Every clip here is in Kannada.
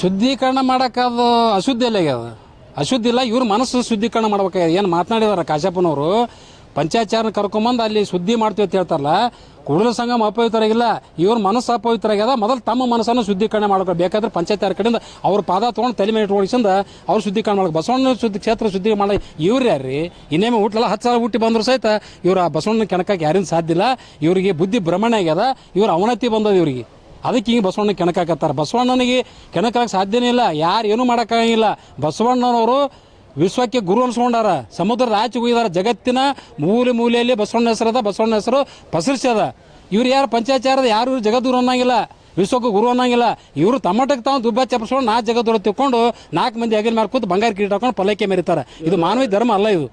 ಶುದ್ಧೀಕರಣ ಮಾಡಕ್ಕೆ ಅದು ಅಶುದ್ಧಿ ಇಲ್ಲ ಆಗ್ಯದ ಅಶುದ್ಧಿ ಇಲ್ಲ, ಇವ್ರ ಮನಸ್ಸು ಶುದ್ಧೀಕರಣ ಮಾಡ್ಬೇಕಾಗ್ಯದ ಏನು ಮಾತನಾಡಿದಾರ ಕಾಶಪ್ಪನವರು? ಪಂಚಾಚಾರನ ಕರ್ಕೊಂಬಂದು ಅಲ್ಲಿ ಶುದ್ಧಿ ಮಾಡ್ತೀವಿ ಅಂತ ಹೇಳ್ತಾರಲ್ಲ, ಕುಡಲ ಸಂಗಮ ಅಪವಿತ್ರಾಗಿಲ್ಲ ಇವ್ರ ಮನಸ್ಸು ಅಪವಿತ್ರ ಆಗ್ಯದ, ಮೊದಲು ತಮ್ಮ ಮನಸ್ಸನ್ನು ಶುದ್ಧೀಕರಣ ಮಾಡ್ಬೇಕು. ಬೇಕಾದ್ರೆ ಪಂಚಾಯತ್ ಕಡೆಯಿಂದ ಅವ್ರ ಪಾದ ತೊಗೊಂಡು ತಲೆ ಮೇಲೆ ಇಟ್ಕೊಂಡಿಸಿಂದ ಅವ್ರು ಶುದ್ಧೀಕರಣ ಮಾಡಿ ಬಸವಣ್ಣ ಶುದ್ಧಿ ಕ್ಷೇತ್ರ ಶುದ್ಧಿ ಮಾಡಿ ಇವ್ರು ಯಾರ್ರಿ? ಇನ್ನೇಮೆ ಹುಟ್ಟಲ್ಲ ಹತ್ತು ಸಾವಿರ ಹುಟ್ಟಿ ಬಂದ್ರು ಸಹಿತ ಇವ್ರು ಆ ಬಸವಣ್ಣ ಕೆಣಕಕ್ಕೆ ಯಾರಿಂದ ಸಾಧ್ಯ ಇಲ್ಲ. ಇವರಿಗೆ ಬುದ್ಧಿ ಭ್ರಮಣೆ ಆಗ್ಯದ, ಇವ್ರ ಅವನತಿ ಬಂದದ ಇವರಿಗೆ. ಅದಕ್ಕೆ ಹಿಂಗೆ ಬಸವಣ್ಣ ಕೆಣಕಾಕತ್ತಾರ ಬಸವಣ್ಣನಿಗೆ ಕೆಣಕಾಕ ಸಾಧ್ಯನೇ ಇಲ್ಲ. ಯಾರು ಏನೂ ಮಾಡೋಕ್ಕಾಗಿಲ್ಲ ಬಸವಣ್ಣನವರು ವಿಶ್ವಕ್ಕೆ ಗುರು ಅನ್ಸ್ಕೊಂಡಾರ. ಸಮುದ್ರದ ಆಚೆ ಹೋಗಿದಾರ ಜಗತ್ತಿನ ಮೂಲೆ ಮೂಲೆಯಲ್ಲಿ ಬಸವಣ್ಣ ಹೆಸರದ ಬಸವಣ್ಣ ಹೆಸರು ಪಸರಿಸ್ಯದ ಇವ್ರು ಯಾರು ಪಂಚಾಚಾರದ ಯಾರು ಇವ್ರು ಜಗದ್ಗುರು ಅನ್ನಂಗಿಲ್ಲ. ವಿಶ್ವಕ್ಕೆ ಗುರು ಅನ್ನಂಗಿಲ್ಲ. ಇವರು ತಮ್ಮಟಕ್ಕೆ ತಾವು ದುಬ್ಬ ಚಪ್ಪಸ್ಕೊಂಡು ನಾ ಜಗದ್ಗುರು ತಿಳ್ಕೊಂಡು ನಾಲ್ಕು ಮಂದಿ ಅಗಿನ ಮೇಲೆ ಕೂತು ಬಂಗಾರ ಕೀಟ ಹಾಕೊಂಡು ಪಲ್ಲಕ್ಕೆ ಮೇರಿತಾರೆ. ಇದು ಮಾನವೀಯ ಧರ್ಮ ಅಲ್ಲ ಇದು.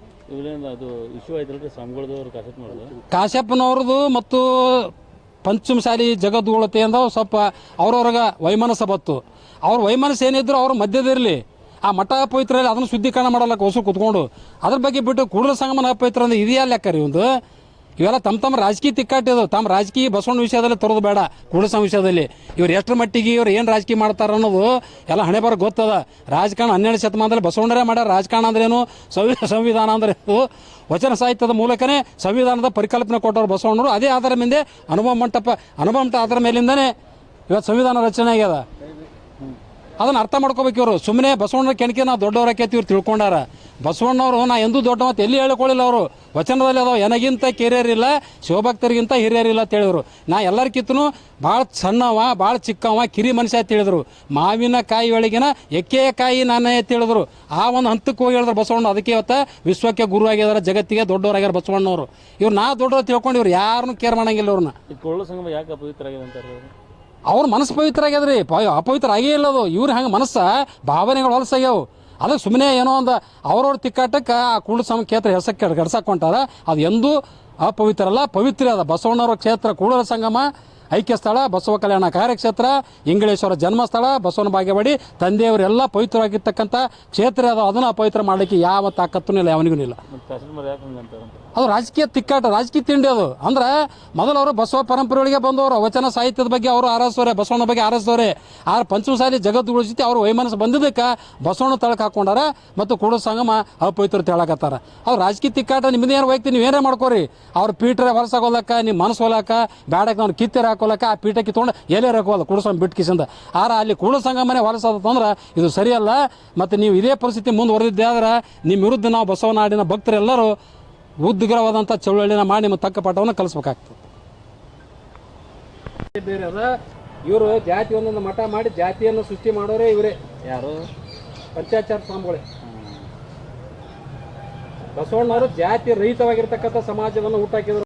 ಕಾಶ್ಯಪ್ಪನವ್ರದ್ದು ಮತ್ತು ಪಂಚಮಶಾಲಿ ಜಗದ್ಗುಳತೆ ಅಂದ ಸ್ವಲ್ಪ ಅವ್ರವ್ರಿಗೆ ವೈಮನಸ್ಸ ಬತ್ತು. ಅವ್ರ ವೈಮನಸ್ಸು ಏನಿದ್ರು ಅವ್ರ ಮಧ್ಯದಿರಲಿ ಆ ಮಠ ಪವಿತ್ರ ಅದನ್ನು ಶುದ್ಧೀಕರಣ ಮಾಡಲಕ್ಕೆ ಹೊಸ ಕುತ್ಕೊಂಡು. ಅದ್ರ ಬಗ್ಗೆ ಬಿಟ್ಟು ಕೂಡಲ ಸಂಗಮನ ಅಪವಿತ್ರ ಅಂದ್ರೆ ಇದೆಯಾ ಲೆಕ್ಕ ರೀ ಒಂದು ಇವೆಲ್ಲ ತಮ್ಮ ತಮ್ಮ ರಾಜಕೀಯ ತಿಕ್ಕಾಟಿದು ತಮ್ಮ ರಾಜಕೀಯ ಬಸವಣ್ಣ ವಿಷಯದಲ್ಲಿ ತರೋದು ಬೇಡ. ಕೂಡಲ ಸಂಘ ವಿಷಯದಲ್ಲಿ. ಇವ್ರು ಎಷ್ಟರ ಮಟ್ಟಿಗೆ ಇವ್ರು ಏನು ರಾಜಕೀಯ ಮಾಡ್ತಾರೆ ಅನ್ನೋದು ಎಲ್ಲ ಹಣೆ ಬರ ಗೊತ್ತದ. ರಾಜಕಾರಣ ಹನ್ನೆರಡು ಶತಮಾನದಲ್ಲಿ ಬಸವಣ್ಣರೇ ಮಾಡ್ಯಾರ. ರಾಜಕಾರಣ ಅಂದ್ರೇನು ಸಂವಿ ಸಂವಿಧಾನ ಅಂದ್ರೆ? ವಚನ ಸಾಹಿತ್ಯದ ಮೂಲಕನೇ ಸಂವಿಧಾನದ ಪರಿಕಲ್ಪನೆ ಕೊಟ್ಟವ್ರು ಬಸವಣ್ಣರು. ಅದೇ ಆಧಾರ ಮೇಲೆ ಅನುಭವ ಮಂಟಪ ಅನುಭವ ಮಂಟಪ ಆಧಾರ ಮೇಲಿಂದನೇ ಇವತ್ತು ಸಂವಿಧಾನ ರಚನೆ ಆಗ್ಯದ. ಅದನ್ನ ಅರ್ಥ ಮಾಡ್ಕೋಬೇಕು ಇವರು. ಸುಮ್ಮನೆ ಬಸವಣ್ಣ ಕೆಣಕಿ ನಾವು ದೊಡ್ಡವರಾಕೈತಿ ಇವ್ರು ತಿಳ್ಕೊಂಡಾರ. ಬಸವಣ್ಣವರು, ನಾ ಎಂದೂ ದೊಡ್ಡ ಮತ್ತೆ ಎಲ್ಲಿ ಹೇಳ್ಕೊಳ್ಳಿಲ್ಲ ಅವರು. ವಚನದಲ್ಲಿ ಅದಾವ ನನಗಿಂತ ಕೆರಿಯರಿಲ್ಲ, ಶಿವಭಕ್ತರಿಗಿಂತ ಹಿರಿಯರಿಲ್ಲ ಅಂತ ಹೇಳಿದರು. ನಾ ಎಲ್ಲರಿಗಿಂತನೂ ಭಾಳ ಸಣ್ಣವ ಭಾಳ ಚಿಕ್ಕವ, ಕಿರಿ ಮನುಷ್ಯ ಅಂತ ಹೇಳಿದ್ರು. ಮಾವಿನ ಕಾಯಿ ಒಳಗಿನ ಎಕ್ಕೆಯ ಕಾಯಿ ನಾನೇ ಹೇಳಿದ್ರು. ಆ ಒಂದು ಹಂತಕ್ಕೆ ಹೋಗಿ ಹೇಳಿದ್ರು ಬಸವಣ್ಣ. ಅದಕ್ಕೆ ಇವತ್ತು ವಿಶ್ವಕ್ಕೆ ಗುರು ಆಗಿದ್ದಾರೆ ಜಗತ್ತಿಗೆ ದೊಡ್ಡವರಾಗ್ಯಾರ ಬಸವಣ್ಣವರು. ಇವ್ರು ನಾ ದೊಡ್ಡವ್ರು ತಿಳ್ಕೊಂಡು ಇವ್ರು ಯಾರನ್ನೂ ಕೇರ್ ಮಾಡಂಗಿಲ್ಲ ಅವ್ರನ್ನ ಕೊಳ್ಳ ಸಂಗಮ ಯಾಕೆ ಪವಿತ್ರ ಆಗಿದೆ ಅಂತಾರೆ ಅವ್ರ ಮನಸ್ಸು ಪವಿತ್ರ ಆಗ್ಯದ್ರಿ. ಅಪವಿತ್ರ ಆಗೇ ಇಲ್ಲ ಅದು. ಇವ್ರ ಹಂಗೆ ಮನಸ್ಸ? ಭಾವನೆಗಳು ಹೊಲಸಾಗ್ಯಾವು ಅದಕ್ಕೆ ಸುಮ್ಮನೆ ಏನೋ ಒಂದು ಅವ್ರವ್ರ ತಿಕ್ಕಾಟಕ್ಕೆ ಆ ಕೂಡಲ ಸಮ ಕ್ಷೇತ್ರ ಹೆಸಕ್ಕೆ ಗಡ್ಸಕ್ಕೊಂಟಾರ ಅದು ಎಂದೂ ಅಪವಿತ್ರ ಅಲ್ಲ, ಪವಿತ್ರ ಅದ. ಬಸವಣ್ಣವ್ರ ಕ್ಷೇತ್ರ ಕೂಡಲ ಸಂಗಮ. ಐಕ್ಯ ಸ್ಥಳ ಬಸವ ಕಲ್ಯಾಣ ಕಾರ್ಯಕ್ಷೇತ್ರ ಇಂಗಳೇಶ್ವರ ಜನ್ಮಸ್ಥಳ ಬಸವನ ಬಾಗೇವಾಡಿ ತಂದೆಯವರೆಲ್ಲ ಪವಿತ್ರವಾಗಿರ್ತಕ್ಕಂಥ ಕ್ಷೇತ್ರ ಅದು ಅದನ್ನು ಅಪವಿತ್ರ ಮಾಡಲಿಕ್ಕೆ ಯಾವ ತಾಕತ್ತೂ ಇಲ್ಲ ಯಾವನಿಗೂ ಇಲ್ಲ. ಅದು ರಾಜಕೀಯ ತಿಕ್ಕಾಟ ರಾಜಕೀಯ ತಿಂಡಿ ಅದು. ಅಂದ್ರೆ ಮೊದಲು ಅವರು ಬಸವ ಪರಂಪರೆಗಳಿಗೆ ಬಂದವರು ವಚನ ಸಾಹಿತ್ಯದ ಬಗ್ಗೆ ಅವರು ಆರಿಸೋರೆ ಬಸವಣ್ಣ ಬಗ್ಗೆ ಆರಿಸೋರೆ ಆ ಪಂಚಮಸಾಲಿ ಜಗತ್ ಜೊತೆ ಅವ್ರ ವೈಮನಸ್ಸು ಬಂದಿದ್ದಕ್ಕೆ ಬಸವಣ್ಣ ತಳಕ ಹಾಕೊಂಡಾರ ಮತ್ತು ಕೂಡ ಸಂಗಮ ಅಪವಿತ್ರ ಹೇಳಕತ್ತಾರ. ಅವ್ರು ರಾಜಕೀಯ ತಿಕ್ಕಾಟ ನಿಮ್ಮದೇನು ವೈಯಕ್ತಿ ನೀವೇನೇ ಮಾಡ್ಕೋರಿ. ಅವ್ರ ಹೊರಸಾಗ ಹೊಲಸಾಗೋಲಕ್ಕ ನಿಮ್ಮ ಮನಸ್ಸು ಹೋಲಕ್ಕ ಬ್ಯಾಡಕ್ಕೆ ಅವ್ನು ಕಿತ್ತೆರ ಹಾಕೋಲಕ್ಕ ಆ ಪೀಠ ಕಿತ್ಕೊಂಡು ಎಲೆ ಹಾಕೋಲ್ಲ ಕುಡಸ್ವಾಮಿ ಬಿಟ್ಟು ಕಿಸಿಂದ. ಆರ ಅಲ್ಲಿ ಕೂಡ ಸಂಗಮನೆ ಹೊಲಸಾದಂದ್ರೆ ಇದು ಸರಿಯಲ್ಲ. ಮತ್ತು ನೀವು ಇದೇ ಪರಿಸ್ಥಿತಿ ಮುಂದುವರೆದಿದ್ದೆ ಆದ್ರೆ ನಿಮ್ಮ ವಿರುದ್ಧ ನಾವು ಬಸವನಾಡಿನ ಭಕ್ತರೆಲ್ಲರೂ ಉದ್ಗ್ರವಾದಂಥ ಚಳುವಳಿನ ಮಾಡಿ ನಿಮ್ಮ ತಕ್ಕ ಪಾಠವನ್ನು ಕಲಿಸ್ಬೇಕಾಗ್ತದೆ. ಬೇರೆ ಅದ ಇವರು ಜಾತಿ ಒಂದೊಂದು ಮಠ ಮಾಡಿ ಜಾತಿಯನ್ನು ಸೃಷ್ಟಿ ಮಾಡೋರೇ ಇವರೇ. ಯಾರು? ಪಂಚಾಚಾರ ಸ್ವಾಮಿಗಳೇ. ಬಸವಣ್ಣವರು ಜಾತಿ ರಹಿತವಾಗಿರ್ತಕ್ಕಂಥ ಸಮಾಜವನ್ನು ಹುಟ್ಟಾಕಿದ್ರು